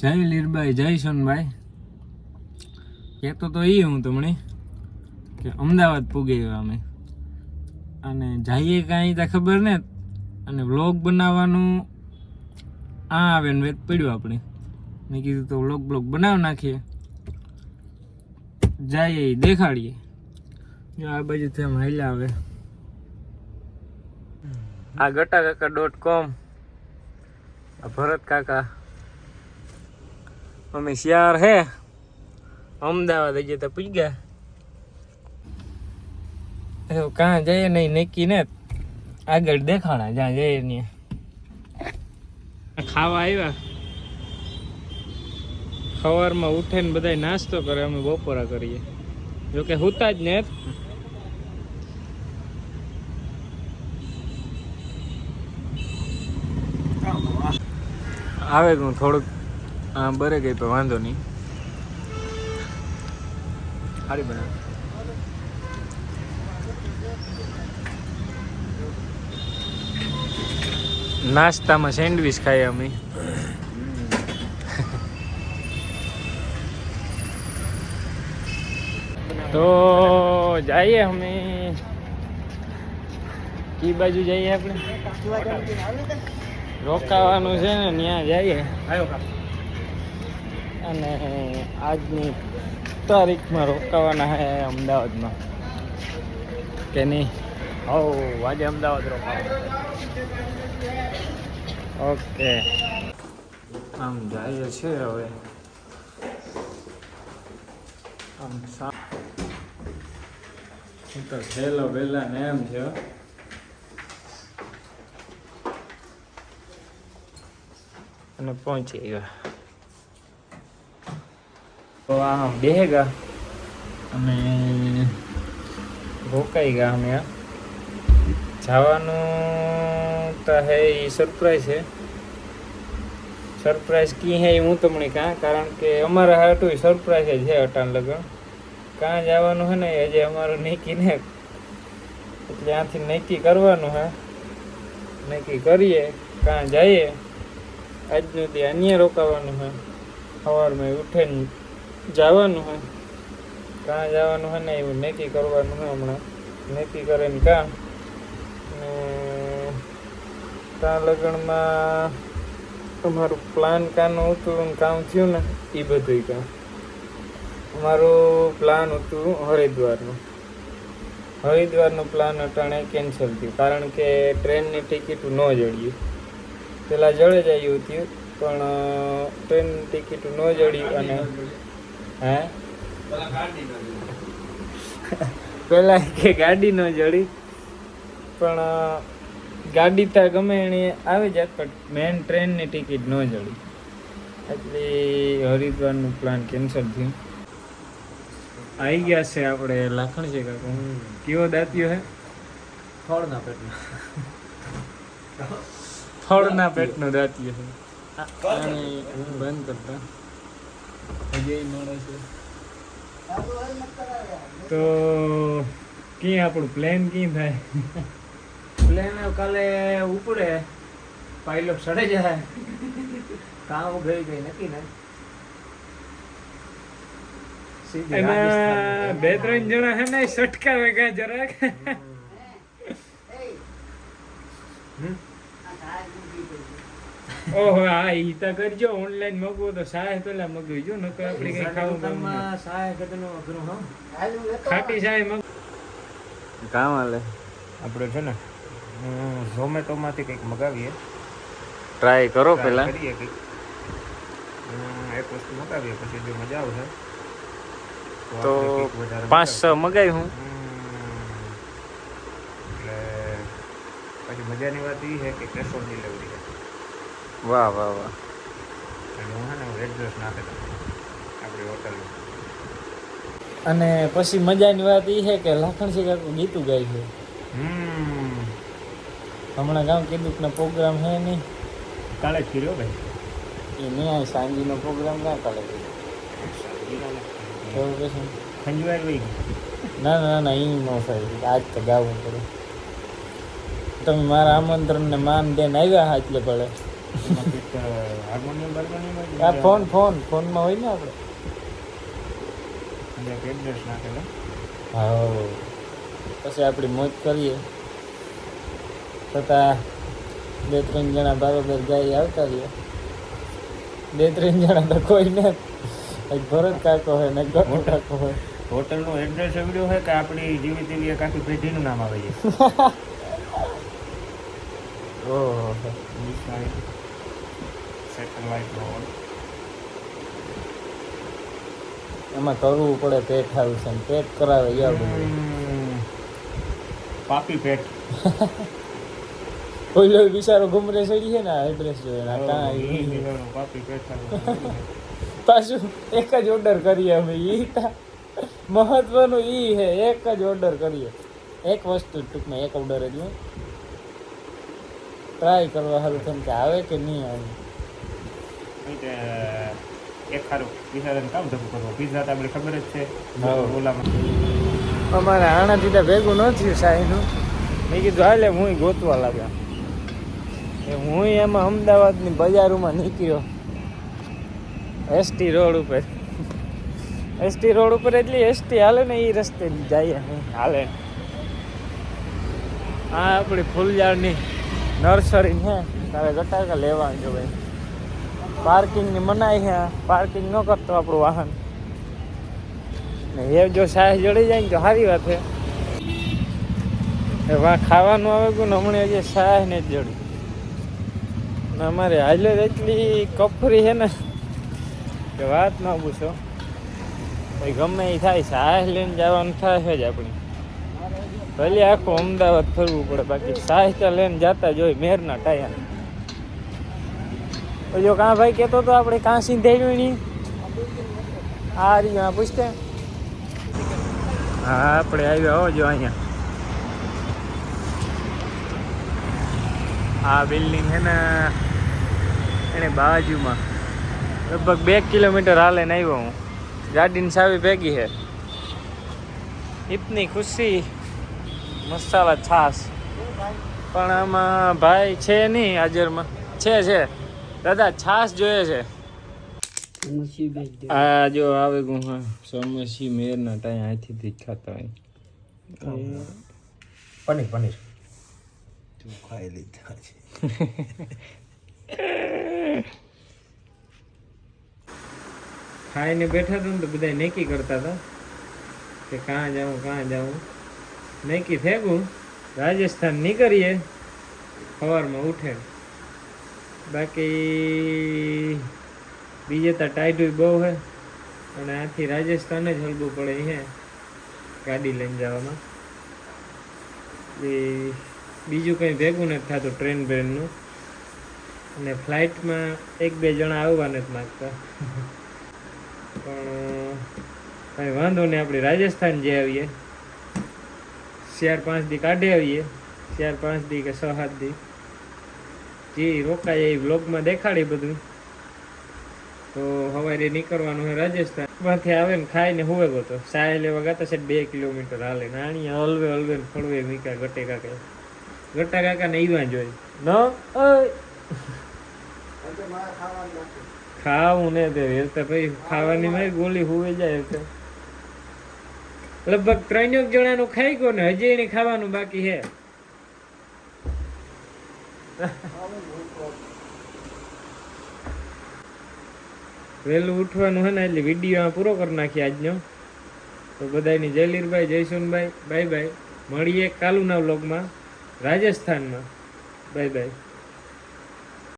જય લીરબાઈ, જય સોનભાઈ કહેતો તો એ હું તમને કે અમદાવાદ પૂગી અમે. અને જઈએ કાંઈ તો ખબર ને, અને વ્લોગ બનાવવાનું આ આવે ને વેત પડ્યું આપણે. મેં કીધું તો વ્લોગ બ્લોગ બનાવી નાખીએ. જઈએ દેખાડીએ. જો આ બાજુથી આમ હાલ્યા આવે. આ ગટા કાકા ડોટ કોમ ભરત કાકા અમે શિયાર હે. અમદાવાદ જઈએ તો પૂજ ગયા એવું કાં જઈએ નહીં નક્કી ને આગળ દેખાણા જ્યાં જઈએ ને ખાવા આવ્યા સવારમાં ઉઠે ને બધા નાસ્તો કરે અમે બપોરા કરીએ. જોકે હુતા જ ને આવે. હું થોડુંક હા, બરે ગઈ તો વાંધો નહીં. સારી બનાવે. નાસ્તામાં સેન્ડવિચ ખાઈએ અમે. તો જઈએ અમે. કી બાજુ જઈએ આપણે. રોકાવાનું છે ને, ત્યાં જઈએ. અને આજની તારીખમાં રોકાવાના છે અમદાવાદમાં. કે નહીં? હો આજે અમદાવાદ રોકાવા ઓકે. આમ જાય છે હવે. આમ સા હું તો છેલ્લો વહેલા ને એમ છે અને પહોંચી ગયા. તો આ બેહે ગયા અને રોકાઈ ગયા અમે આ. જવાનું તો હે એ સરપ્રાઈઝ છે સરપ્રાઈઝ કી હે હું તમને કાં કારણ કે અમારા હાટું સરપ્રાઈઝ જ છે અટાણ લગન. કાં જવાનું હે ને હજે અમારું નક્કી ને. એટલે ત્યાંથી નક્કી કરવાનું, હે. નક્કી કરીએ, કાં જઈએ. આજનું તે અન્ય રોકાવાનું, હે. સવારમાં ઉઠીને જવાનું હે કાં જવાનું હે ને એવું નક્કી કરવાનું હે હમણાં. નક્કી કરીને કાં. ને ત્યાં લગ્નમાં અમારું પ્લાન કાનું હતું કામ થયું ને એ બધું કામ અમારું પ્લાન હતું હરિદ્વારનું. હરિદ્વારનું પ્લાન અટાણે કેન્સલ થયું. કારણ કે ટ્રેનની ટિકિટ ન જડ્યું. પહેલાં જડે જ આવ્યું હતું, પણ ટ્રેનની ટિકિટ ન જડ્યું અને હે? પેલા કે ગાડી ન જડી. પણ ગાડી તો ગમે એની આવી જાત પણ મેન ટ્રેનની ટિકિટ ન જડી. એટલે હરિદ્વારનું પ્લાન કેન્સલ થયું. આવી ગયા છે આપણે લાખણ છે કાકા. કેવો દાંતિયો હે? ફળના પેટમાં ફળના પેટનો દાંતિયો છે બંધ કરતા. હજી તો કી આપણું પ્લેન કી થાય? પ્લેન કાલે ઉપડે. પાયલોટ સડે જાય. કામ ગઈ ગઈ નક્કી ને બે ત્રણ જણા હે ને સટકાવે કા જરાક. હમ? ઓહો હા ઈ તો કરજો ઓનલાઈન મગવો તો સાહેબ પેલા મગવી જો નકર આપણે કઈ ખાવું ગમે સાહેબ ગતિનું અઘરું હો. ખાટી સાહેબ મગ કામ હાલે. આપણે છે ને ઝોમેટોમાંથી કંઈક મગાવીએ. ટ્રાય કરો પેલા. કરીએ કંઈક. હમ, એક વસ્તુ મગાવીએ પછી જો મજા આવશે. તો પાંચ છ મગાવી હું. એટલે પછી મજાની વાત એ છે કે કેશ ઓન ડિલિવરી છે. વાહ વાહ વાહ. અને પછી મજાની વાત એ છે કે લાખણસી કાકુ ગીતું ગાય છે. હમ. હમણાં ગામ કીધું પ્રોગ્રામ છે નહીં કાલે કર્યો ભાઈ. એ નહીં સાંજનો પ્રોગ્રામ ક્યાં કાલે કર્યો? તો પછી? ખંજવાય વહી ના ના ના એ ન થાય. આજ તો ગાવું પડે. તમે મારા આમંત્રણને માન દેને આવ્યા હા એટલે પડે આ ફોન ફોન ફોનમાં હોય ને આપણે? એડ્રેસ હા પછી આપણી મોજ કરીએ. છતાં બે ત્રણ જણા બરોબર ગાઈ આવતા રહીએ. બે ત્રણ જણા તો કોઈ ને એક ભરત કાકો હોય ને ગટુ કાકો હોય. હોટલનું એડ્રેસ એવડ્યું હોય કે આપણી જીવી તેવી એક આખી પેઢીનું નામ આવે છે ઓહો. એમાં કરવું પડે પેટ હાઉસ છે પેટ કરાવે પાપી પેટ. ઓઈલો બિચારો ગુમરે ચડી છે ને એડ્રેસ જોઈએ ના લેવાનું પાપી પેટ પાછું એક જ ઓર્ડર કરીએ અમે ઈ તા. મહત્વનું ઈ હે એક જ ઓર્ડર કરીએ. એક વસ્તુ ટૂંકમાં એક ઓર્ડર જ ટ્રાય કરવા હારું થઈને કે આવે કે નહીં આવે. એટલે એક સારું પીઝા કામ ધબુ કરવો? પીઝા તો આપણે ખબર જ છે. ઓલામાં. અમારે આણા દીધા ભેગું ન થયું સાહીનું મેં કીધું હાલે હું ગોતવા લાગ્યા. એ હું એમાં અમદાવાદની બજારોમાં નીકળ્યો. એસટી રોડ ઉપર. એસટી રોડ ઉપર એટલે એસટી હાલે ને એ રસ્તે જાય હાલે. આ આપણી ફૂલઝાડની નર્સરી ને તારે ગટાકા લેવાનું જો ભાઈ. પાર્કિંગની મનાઈ છે પાર્કિંગ ન કરતો આપણું વાહન. એ જો સાહેબ જડી જાય ને તો સારી વાત છે એ વાહ ખાવાનું આવે ગયું ને હમણાં હજી સાહેબ ને જ જડ્યું ને અમારે હાલે જ એટલી કફરી છે ને કે વાત ન પૂછો. ભાઈ ગમે એ થાય, સાહેબ લઈને જવાનું થાય છે જ આપણી. ભલે આખું અમદાવાદ ફરવું પડે, બાકી સાહિત્ય લઈને જતા જોઈ મેરના ટાયા. જો કાં ભાઈ કહેતો તો આપણે કાં સિંધેડ્યું નહીં. આ હા પૂછતે હા આપણે આવ્યા હો, જો અહીંયા. આ બિલ્ડિંગ છે ને, એને બાજુમાં. લગભગ બે કિલોમીટર હાલે ને આવ્યો હું. ગાડીની સાવી ભેગી છે. ઇતની ખુશી, મસાલા છાસ પણ આમાં ભાઈ છે નહીં, હાજરમાં. છે છે. દાદા છાસ જોઈએ છે. આ જો આવે ગું હા સમસી મેરના ટાઈ જ ખાતા હોય. પનીર પનીર. તું ખાઈ લીધા છે. ખાઈને બેઠા હતા ને તો બધા નેકી કરતા હતા કે કાં જાઉં કાં જાઉં. નેકી થેગું. રાજસ્થાન નીકળીએ. સવારમાં ઉઠે. બાકી બીજે તો ટાઈડ બહુ હે. અને આથી રાજસ્થાન જ હલવું પડે હે, ગાડી લઈને જવામાં. એ બીજું કંઈ ભેગું નથી થતું ટ્રેન બ્રેનનું અને ફ્લાઇટમાં એક બે જણા આવવા નથી માગતા. પણ, કંઈ વાંધો નહીં, આપણે રાજસ્થાન જઈ આવીએ. ચાર પાંચ દી કાઢી આવીએ. ચાર પાંચ દી કે છ સાત દી. રોકાય એ વ્લોગમાં દેખાડી બધું. તો સવારે નીકળવાનું હોય રાજસ્થાન. માંથી આવે ને ખાઈને હુવે ગયો સાય લેવા ગાતા છે બે કિલોમીટર હાલે. નાની હલવે હલવે ને ફળવે મીકા ગટે કાકા. ગટા કાકા ને ઈવા જોઈ ન? ખાવું ને તે વેરતા ભાઈ ખાવાની મારી ગોલી હુવે જાય તો. લગભગ ત્રણેક જણાનું ખાઈ ગયો ને હજી એને ખાવાનું બાકી છે. વહેલું ઉઠવાનું હે ને, એટલે વીડિયો પૂરો કરી નાખીએ આજનો. તો બધાની જયલીરભાઈ, જયસુનભાઈ, બાય બાય. મળીએ કાલુના વ્લોગમાં, રાજસ્થાનમાં. Bye bye.